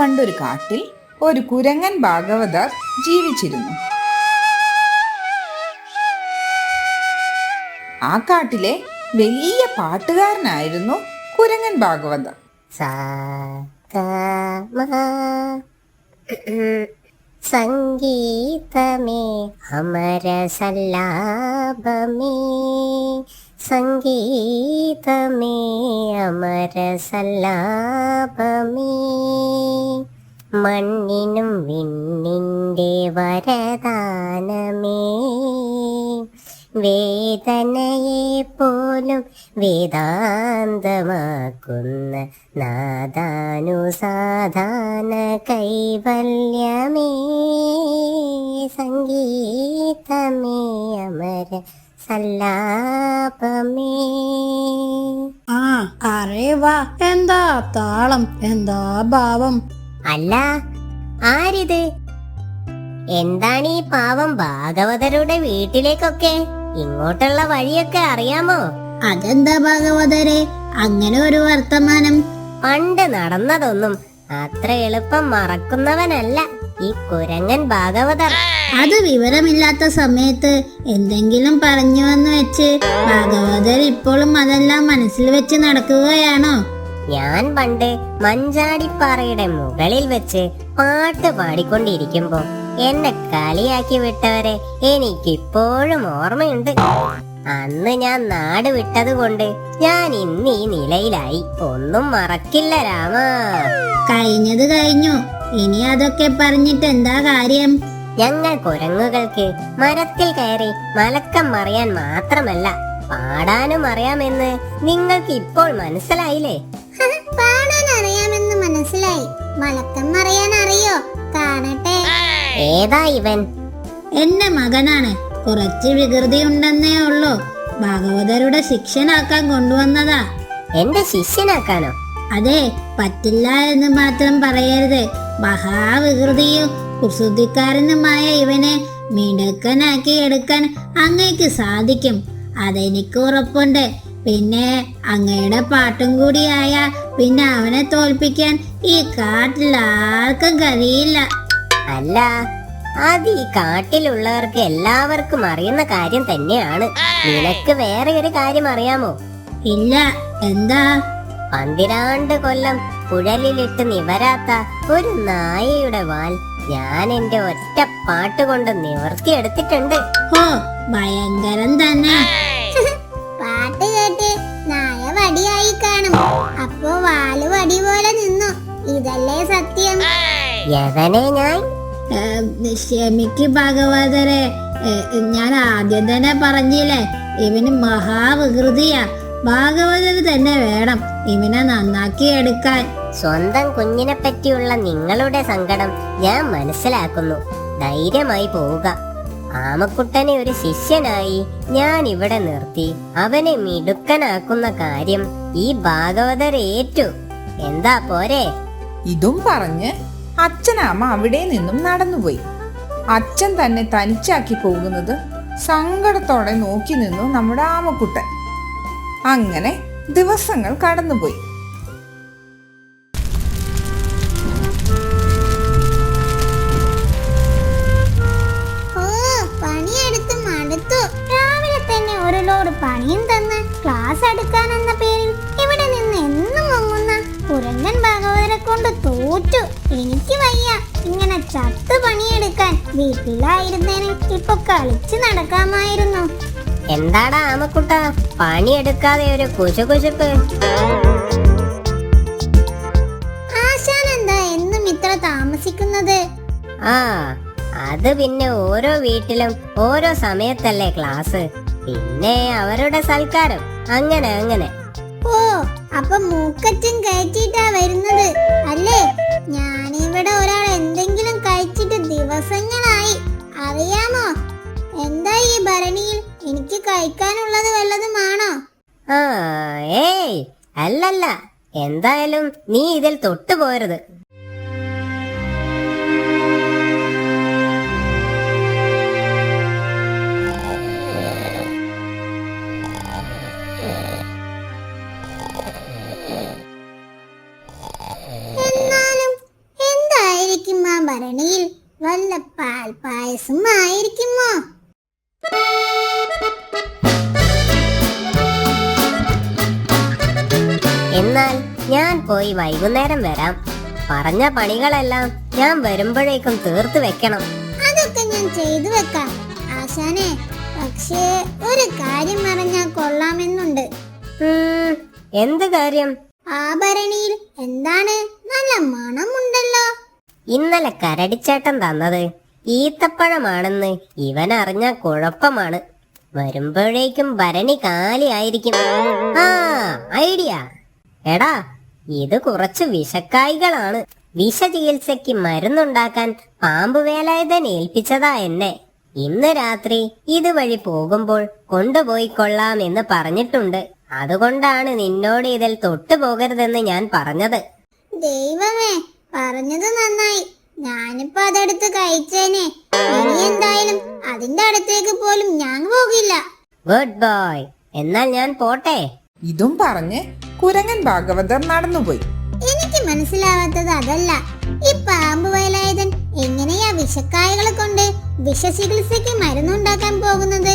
പണ്ടൊരു കാട്ടിൽ ഒരു കുരങ്ങൻ ഭാഗവതർ ജീവിച്ചിരുന്നു. ആ കാട്ടിലെ വലിയ പാട്ടുകാരനായിരുന്നു കുരങ്ങൻ ഭാഗവതർ. സംഗീതമേ അമര സല്ലാപമേ സംഗീതമേ അമര സല്ലാപമേ മണ്ണിനും വിണ്ണിന്റെ വരദാനമേ. വേദനയെ പോലും വേദാന്തമാക്കുന്ന നാദാനുസാധാന കൈവല്യമേ സംഗീതമേ അമര സല്ലാപമേ. ആ അറേ വാ എന്താ താളം? എന്താ ഭാവം? അല്ല ആരിത്? എന്താണ് ഈ പാവം ഭാഗവതരുടെ വീട്ടിലേക്കൊക്കെ? ഇങ്ങോട്ടുള്ള വഴിയൊക്കെ അറിയാമോ? അതെന്താ ഭാഗവതരെ? അങ്ങനെ ഒരു വർത്തമാനം. പണ്ട് നടന്നതൊന്നും അത്ര എളുപ്പം മറക്കുന്നവനല്ല. ഈ കുരങ്ങൻ ഭാഗവതർ. അത് വിവരമില്ലാത്ത സമയത്ത് എന്തെങ്കിലും പറഞ്ഞു വന്ന് വെച്ച് ഭാഗവതർ ഇപ്പോഴും അതെല്ലാം മനസ്സിൽ വെച്ച് നടക്കുകയാണോ? ഞാൻ പണ്ട് മഞ്ചാടിപ്പാറയുടെ മുകളിൽ വെച്ച് പാട്ട് പാടിക്കൊണ്ടിരിക്കുമ്പോ എന്നെ കളിയാക്കി വിട്ടവരെ എനിക്കിപ്പോഴും ഓർമ്മയുണ്ട്. അന്ന് ഞാൻ നാട് വിട്ടത് കൊണ്ട് ഞാൻ ഇന്ന് ഈ നിലയിലായി. ഒന്നും മറക്കില്ല രാമ. കഴിഞ്ഞത് കഴിഞ്ഞു. ഇനി അതൊക്കെ പറഞ്ഞിട്ട് എന്താ കാര്യം? ഞങ്ങൾ കുരങ്ങുകൾക്ക് മരത്തിൽ കയറി മലക്കം മറിയാൻ മാത്രമല്ല പാടാനും അറിയാമെന്ന് നിങ്ങൾക്ക് ഇപ്പോൾ മനസ്സിലായില്ലേ? പാടാൻ അറിയാമെന്ന് മനസ്സിലായി. മലക്കം മറിയാൻ അറിയോ? കാണട്ടെ. ഏതാ ഇവൻ? എന്റെ മകനാണ്. കുറച്ച് വികൃതി ഉണ്ടെന്നേ ഉള്ളൂ. ഭാഗവതരുടെ ശിക്ഷനാക്കാൻ കൊണ്ടുവന്നതാ. എന്റെ ശിഷ്യനാക്കാനോ? അതെ പറ്റില്ല എന്ന് മാത്രം പറയരുത്. മഹാവികൃതിയും കുസൃതിക്കാരനുമായ ഇവനെ മിടുക്കനാക്കി എടുക്കാൻ അങ്ങയ്ക്ക് സാധിക്കും. അതെനിക്ക് ഉറപ്പുണ്ട്. പിന്നെ അങ്ങയുടെ പാട്ടും കൂടിയായ പിന്നെ അവനെ തോൽപ്പിക്കാൻ ഈ കാട്ടിൽ ആർക്കും കഴിയില്ല. അല്ല അത് ഈ കാട്ടിലുള്ളവർക്ക് എല്ലാവർക്കും അറിയുന്ന കാര്യം തന്നെയാണ്. നിനക്ക് വേറെ ഒരു കാര്യം അറിയാമോ? ഇല്ല. എന്താ? പന്തിരാണ്ട് കൊല്ലം കുഴലിലിട്ട് നിവരാത്ത ഒരു നായയുടെ വാൽ ഞാൻ എന്റെ ഒറ്റ പാട്ട് കൊണ്ട് നിവർത്തിയെടുത്തിട്ടുണ്ട് ഓ ഭയങ്കരം തന്നെ. പാട്ട് കേട്ട് നായ വടിയായി കാണും. അപ്പോ വാൽ വടി പോലെ നിന്നു. ഇതല്ലേ സത്യം? യവനെ ഞാൻ ക്ഷമിക്ക് ഭാഗവതരെ. ഞാൻ ആദ്യം തന്നെ പറഞ്ഞില്ലേ ഇവന് മഹാവികൃതിയാ. ഭാഗവതർ തന്നെ വേണം ഇവനെ നന്നാക്കി എടുക്കാൻ. സ്വന്തം കുഞ്ഞിനെ പറ്റിയുള്ള നിങ്ങളുടെ സങ്കടം ഞാൻ മനസ്സിലാക്കുന്നു. ധൈര്യമായി പോവുക. ആമക്കുട്ടനെ ഒരു ശിഷ്യനായി ഞാൻ ഇവിടെ നിർത്തി. അവനെ മിടുക്കനാക്കുന്ന കാര്യം ഈ ഭാഗവതർ ഏറ്റു. എന്താ പോരെ? ഇതും പറഞ്ഞ് അച്ഛനാമ്മ അവിടെ നിന്നും നടന്നുപോയി. അച്ഛൻ തന്നെ തനിച്ചാക്കി പോകുന്നത് സങ്കടത്തോടെ നോക്കി നിന്നു നമ്മുടെ ആമക്കുട്ടൻ. അങ്ങനെ ദിവസങ്ങൾ കടന്നുപോയി. ചത്ത് പണിയെടുക്കാൻ വീട്ടിലായിരുന്നേനെ ഇപ്പൊ കളിച്ച് നടക്കാമായിരുന്നു. എന്താടാ ആമക്കുട്ട? പണിയെടുക്കാതെ ഒരു കുശുകുശുപ്പ്. ആശാൻ എന്താ എന്നും ഇത്ര താമസിക്കുന്നത്? ആ അത് പിന്നെ ഓരോ വീട്ടിലും ഓരോ സമയത്തല്ലേ ക്ലാസ്. പിന്നെ അവരുടെ സൽക്കാരം. അങ്ങനെ അങ്ങനെ. ഓ അപ്പൊ മൂക്കറ്റും കയറ്റിട്ടാ വരുന്നത്. അല്ലേ? ഞാനിവിടെ ഒരാൾ എന്തെങ്കിലും കഴിച്ചിട്ട് ദിവസങ്ങളായി. അറിയാമോ? എന്താ ഈ ഭരണിയിൽ? എനിക്ക് കഴിക്കാനുള്ളത് വല്ലതുമാണോ ഏയ് അല്ലല്ല. എന്തായാലും നീ ഇതിൽ തൊട്ടു എന്നാൽ ഞാൻ പോയി വൈകുന്നേരം വരാം. പറഞ്ഞ പണികളെല്ലാം ഞാൻ വരുമ്പോഴേക്കും തീർത്തു വെക്കണം. അതൊക്കെ ഞാൻ ചെയ്തു വെക്കാം. ആശാനെ പക്ഷേ ഒരു കാര്യം പറഞ്ഞാൽ കൊള്ളാമെന്നുണ്ട്. എന്ത് കാര്യം? ആഭരണിയിൽ എന്താണ് നല്ല മണമുണ്ടല്ലോ. ഇന്നലെ കരടിച്ചേട്ടൻ തന്നത് ഈത്തപ്പഴമാണെന്ന് ഇവൻ അറിഞ്ഞ കുഴപ്പമാണ്. വരുമ്പോഴേക്കും ഭരണി കാലിയായിരിക്കും ആ ഐഡിയ. എടാ ഇത് കുറച്ച് വിഷക്കായികളാണ്. വിഷചികിത്സയ്ക്ക് മരുന്നുണ്ടാക്കാൻ പാമ്പ് വേലായുധൻ ഏൽപ്പിച്ചതാ എന്നെ. ഇന്ന് രാത്രി ഇതുവഴി പോകുമ്പോൾ കൊണ്ടുപോയി കൊള്ളാം എന്ന് പറഞ്ഞിട്ടുണ്ട്. അതുകൊണ്ടാണ് നിന്നോട് ഇതിൽ തൊട്ടുപോകരുതെന്ന് ഞാൻ പറഞ്ഞത്. ദൈവമേ പറഞ്ഞത് നന്നായി. ഞാനിപ്പോ അതെടുത്ത് കഴിച്ചേനെ. ഇനി എന്തായാലും അതിന്റെ അടുത്തേക്ക് പോലും ഞാൻ പോകില്ല. Good boy. എന്നാൽ ഞാൻ പോട്ടെ. ഇതും പറഞ്ഞ് കുരങ്ങൻ ഭാഗവതർ നടന്നുപോയി. എനിക്ക് മനസ്സിലാവാത്തത് അതല്ല. ഈ പാമ്പ് വയലായുധൻ എങ്ങനെയാ വിഷക്കായകളെ കൊണ്ട് വിഷചികിത്സയ്ക്ക് മരുന്നുണ്ടാക്കാൻ പോകുന്നത്?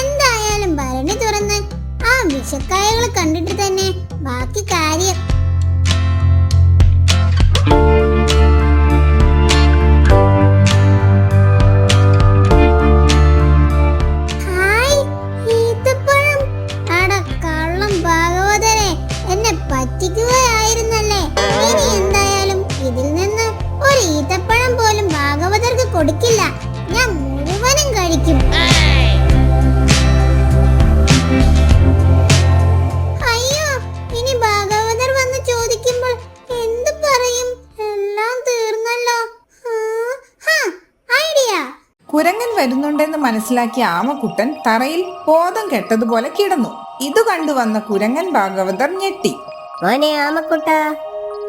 എന്തായാലും ഭരണി തുറന്ന് ആ വിഷക്കായകൾ കണ്ടിട്ട് തന്നെ ബാക്കി കാര്യം കുരങ്ങൻ വരുന്നുണ്ടെന്ന് മനസ്സിലാക്കിയ ആമക്കുട്ടൻ തറയിൽ ബോധം കെട്ടതുപോലെ കിടന്നു. ഇത് കണ്ടുവന്ന കുരങ്ങൻ ഭാഗവതർ ഞെട്ടി. മോനെ ആമക്കുട്ട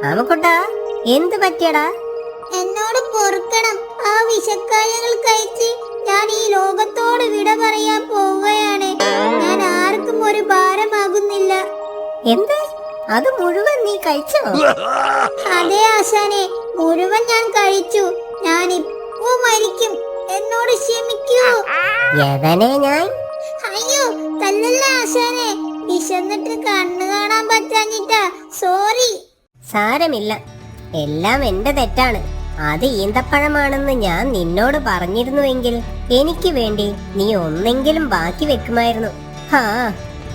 ആമക്കുട്ട എന്ത് പറ്റിയടാ? എന്നോട് പൊറുക്കണം. ആ വിഷക്കായകൾ കഴിച്ച് ഞാൻ ഈ ലോകത്തോട് വിട പറയാൻ പോവുകയാണ്. ഞാൻ ആർക്കും ഒരു ഭാരമാകുന്നില്ല. എന്ത്? അത് മുഴുവൻ നീ കഴിച്ചോ? അതേ ആശാനെ മുഴുവൻ ഞാൻ കഴിച്ചു. ഞാൻ ഇപ്പോ മരിക്കും. എന്നോട് ക്ഷമിക്കൂ. യവനെ ഞാൻ? അയ്യോ തല്ലല്ല ആശാനെ. വിശന്നിട്ട് കണ്ണു കാണാൻ പറ്റാഞ്ഞിട്ടാ. സോറി. സാരമില്ല. എല്ലാം എന്റെ തെറ്റാണ്. അത് ഈന്തപ്പഴമാണെന്ന് ഞാൻ നിന്നോട് പറഞ്ഞിരുന്നുവെങ്കിൽ എനിക്ക് വേണ്ടി നീ ഒന്നെങ്കിലും ബാക്കി വെക്കുമായിരുന്നു. ഹാ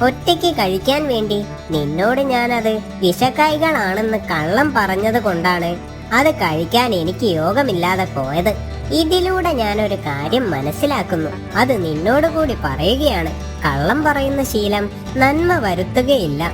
ഒറ്റയ്ക്ക് കഴിക്കാൻ വേണ്ടി നിന്നോട് ഞാനത് വിഷക്കായികളാണെന്ന് കള്ളം പറഞ്ഞത് കൊണ്ടാണ് അത് കഴിക്കാൻ എനിക്ക് യോഗമില്ലാതെ പോയത്. ഇതിലൂടെ ഞാനൊരു കാര്യം മനസ്സിലാക്കുന്നു. അത് നിന്നോട് കൂടി പറയുകയാണ്. കള്ളം പറയുന്ന ശീലം നന്മ വരുത്തുകയില്ല.